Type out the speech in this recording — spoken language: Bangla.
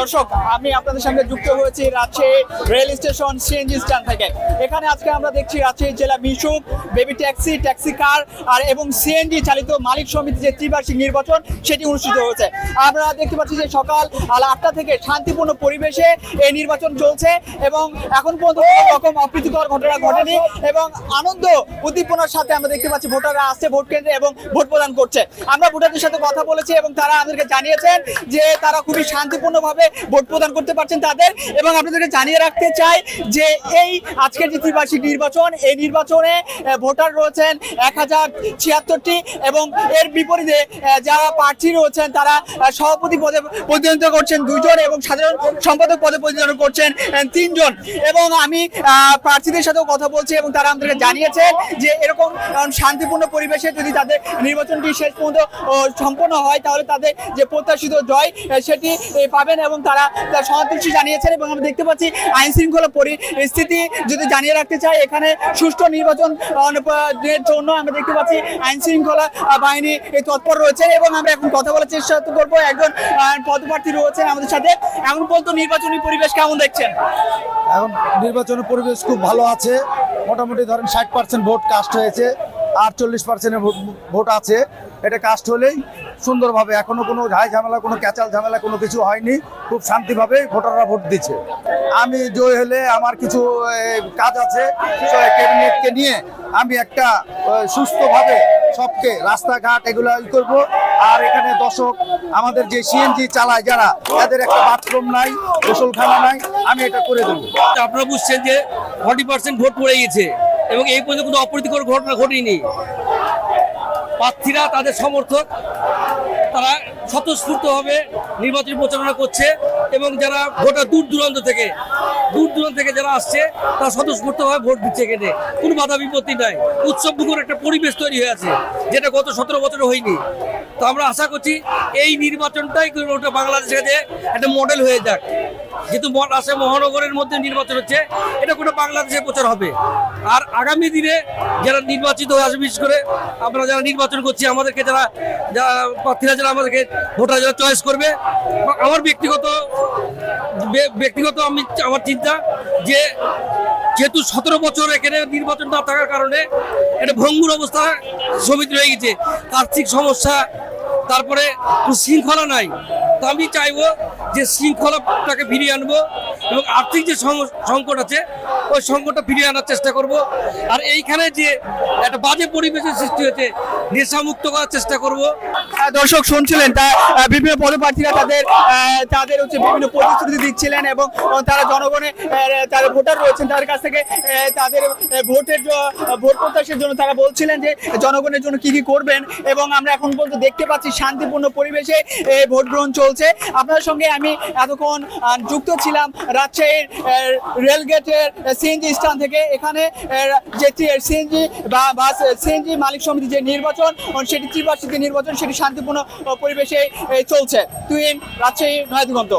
দর্শক, আমি আপনাদের সঙ্গে যুক্ত হয়েছি Rajshahi rail station CNG stand থেকে। এখানে আজকে আমরা দেখছি রাজশাহী জেলা মিশুক, বেবি ট্যাক্সি ট্যাক্সি কার, আর এবং সিএনজি চালিত মালিক সমিতি যে ত্রিবার্ষিক নির্বাচন, সেটি অনুষ্ঠিত হয়েছে। আমরা দেখতে পাচ্ছি যে সকাল আটটা থেকে শান্তিপূর্ণ পরিবেশে এই নির্বাচন চলছে এবং এখন পর্যন্ত রকম অপ্রীতিকর ঘটনা ঘটেনি এবং আনন্দ, উদ্দীপনার সাথে আমরা দেখতে পাচ্ছি ভোটাররা আসছে ভোট কেন্দ্রে এবং ভোট প্রদান করছে। আমরা ভোটারদের সাথে কথা বলেছি এবং তারা আমাদেরকে জানিয়েছেন যে তারা খুবই শান্তিপূর্ণভাবে ভোট প্রদান করতে পারছেন তাদের। এবং আপনাদেরকে জানিয়ে রাখতে চাই যে এই আজকের যে ত্রিবার্ষিক নির্বাচন, এই নির্বাচনে ভোটার রয়েছেন এক হাজার ছিয়াত্তরটি এবং এর বিপরীতে যারা প্রার্থী রয়েছেন, তারা সভাপতি পদে প্রতিনিধিত্ব করছেন দুজন এবং সাধারণ সম্পাদক পদে প্রতিনিধিত্ব করছেন তিনজন। এবং আমি প্রার্থীদের সাথেও কথা বলছি এবং তারা আমাদেরকে জানিয়েছেন যে এরকম শান্তিপূর্ণ পরিবেশে যদি তাদের নির্বাচনটি শেষ পর্যন্ত সম্পন্ন হয়, তাহলে তাদের যে প্রত্যাশিত জয় সেটি পাবেন এবং তারা তার সন্তুষ্টি জানিয়েছেন এবং আমরা দেখতে পাচ্ছি আইন শৃঙ্খলা পরিস্থিতি যদি জানিয়ে রাখতে চাই, এখানে সুষ্ঠু নির্বাচন জন্য আমরা দেখতে পাচ্ছি আইন শৃঙ্খলা বাহিনী তৎপর রয়েছে এবং আমরা এখন কথা বলার চেষ্টা করব। একজন পদপ্রার্থী রয়েছেন আমাদের সাথে। এখন পর্যন্ত নির্বাচনী পরিবেশ কেমন দেখছেন? এখন নির্বাচনের পরিবেশ খুব ভালো আছে। মোটামুটি ধরেন ষাট পার্সেন্ট ভোট কাস্ট হয়েছে, আটচল্লিশ পার্সেন্টের ভোট আছে। এটা কাস্ট হলেই সুন্দরভাবে এখনও কোনো ঝাই ঝামেলা, কোনো ক্যাচাল ঝামেলা, কোনো কিছু হয়নি। খুব শান্তিভাবে ভোটাররা ভোট দিচ্ছে। আমি জয় হলে আমার কিছু কাজ আছে। ক্যাবিনেটকে নিয়ে আমি একটা সুস্থভাবে সবকে রাস্তাঘাট এগুলো ই করব। আর এখানে দর্শক, আমাদের যে সিএনজি চালায় যারা, তাদের একটা বাথরুম নাই, গোসলখানা নাই, আমি এটা করে দেবো। আপনারা বুঝছেন যে ফর্টি পার্সেন্ট ভোট পড়ে গেছে এবং এই পর্যন্ত কোনো অপ্রীতিকর ঘটনা ঘটেনি। প্রার্থীরা, তাদের সমর্থক তারা স্বতঃস্ফূর্তভাবে নির্বাচনী প্রচারণা করছে এবং যারা ভোটার দূর দূরান্ত থেকে, দূর দূরান্ত থেকে যারা আসছে, তারা স্বতঃস্ফূর্তভাবে ভোট দিচ্ছে এখানে। কোনো বাধা বিপত্তি নাই। উৎসব মুখর একটা পরিবেশ তৈরি হয়ে আছে, যেটা গত সতেরো বছরে হয়নি। তো আমরা আশা করছি এই নির্বাচনটাই বাংলাদেশের কাছে একটা মডেল হয়ে যাক। যেহেতু রাজশাহী মহানগরের মধ্যে নির্বাচন হচ্ছে, এটা কোনো বাংলাদেশে প্রচার হবে। আর আগামী দিনে যারা নির্বাচিত হয়ে আসবে, বিশেষ করে আমরা যারা নির্বাচন করছি, আমাদেরকে যারা যারা প্রার্থীরা যারা আমাদেরকে ভোটার যারা চয়েস করবে আমার ব্যক্তিগত ব্যক্তিগত আমি, আমার চিন্তা যে যেহেতু সতেরো বছর এখানে নির্বাচন না থাকার কারণে এটা ভঙ্গুর অবস্থা সমিতি রয়ে গেছে। আর্থিক সমস্যা, তারপরে শৃঙ্খলা নাই। আমি চাইব যে শৃঙ্খলাটাকে ফিরিয়ে আনব এবং আর্থিক যে সংকট আছে, ওই সংকটটা ফিরিয়ে আনার চেষ্টা করব। আর এইখানে যে একটা বাজে পরিবেশের সৃষ্টি হয়েছে, নেশামুক্ত করার চেষ্টা করব। দর্শক শুনছিলেন, তা বিভিন্ন পদপ্রার্থীরা তাদের তাদের হচ্ছে বিভিন্ন প্রতিশ্রুতি দিচ্ছিলেন এবং তারা জনগণে তারা ভোটার রয়েছেন তাদের কাছ থেকে তাদের ভোটের ভোট প্রত্যাশের জন্য তারা বলছিলেন যে জনগণের জন্য কি কি করবেন এবং আমরা এখন পর্যন্ত দেখতে পাচ্ছি শান্তিপূর্ণ পরিবেশে ভোট গ্রহণ চলছে। আপনার সঙ্গে আমি এতক্ষণ যুক্ত ছিলাম রাজশাহীর রেলগেটের সিএনজি স্ট্যান্ড থেকে। এখানে যে সিএনজি বা বাস, সিএনজি মালিক সমিতি যে নির্বাচন সেটি ত্রিবার্ষিক নির্বাচন, সেটি শান্তিপূর্ণ পরিবেশে চলছে। তুই রাজশাহী, নয় দিগন্ত।